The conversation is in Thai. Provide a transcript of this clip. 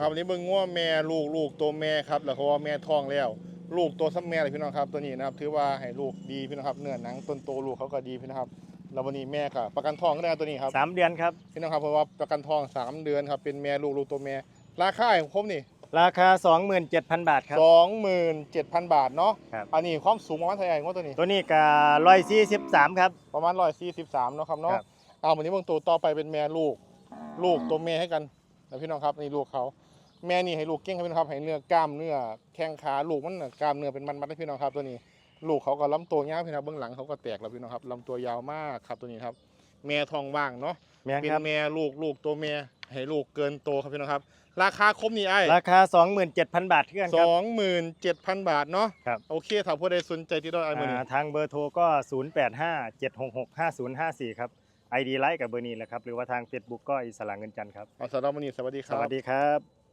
ครับวันนี้เบิ่งง้วแม่ลูกลูกตัวแม่ครับแล้วเขาว่าแม่ท้องแล้ว ลูกตัวซ้ำแม่เลยพี่น้องครับ ตัวนี้นะครับถือว่าให้ลูกดีพี่น้องครับเนื้อหนังต้นโตลูกเขาก็ดีพี่น้องครับแล้ววันนี้แม่ก็ประกันทองก็ได้ตัวนี้ครับสามเดือนครับพี่น้องครับเพราะว่าประกันทองสามเดือนครับเป็นแม่ลูกลูกตัวแม่ราคาของผมนี่ราคา 27,000 บาทครับสองหมื่นเจ็ดพันบาทเนาะครับอันนี้ความสูงประมาณเท่าไหร่งวตัวนี้ตัวนี้ก็143ครับประมาณร้อยสี่สิบสามเนาะครับเนาะครับเอาวันนี้เบิ่งตัวต่อไปเป็นแม่ลูก ลูกตัวแม่ให้กัน นะพี่น้องครับนี่ลูกเขาแม่นี่ให้ลูกเก่งครับพี่น้องครับให้เนื้อกล้ามเนื้อแข้งขาลูกมันน่ะกล้ามเนื้อเป็นมันๆนะพี่น้องครับตัวนี้ ลูกเขาก็ลำตัวยาวพี่น้องเบื้องหลังเขาก็แตกแล้วพี่น้องครับลำตัวยาวมากครับตัวนี้ครับ แม่ทองว่างเนาะแม่นเป็นครับแม่ลูกลูกตัวแม่ให้ลูกเกินโตครับพี่น้องครับ ราคาคมนี่ไอ้ ราคา 27,000 บาทเท่ากันสครับ องหมื่นเจ็ดพันบาทเนาะครับ โอเคถ้าผู้ใดสนใจที่ได้ไอ้มือนี้อ่าทางเบอร์โทรก็ 0857665054 ครับ ID ไลค์กับเบอร์นี้แหละครับ หรือว่าทาง Facebook ก็อิสระเงินจันทร์ครับเอาสำหรับวันนี้สวัสดีคสรับวัสดีครับ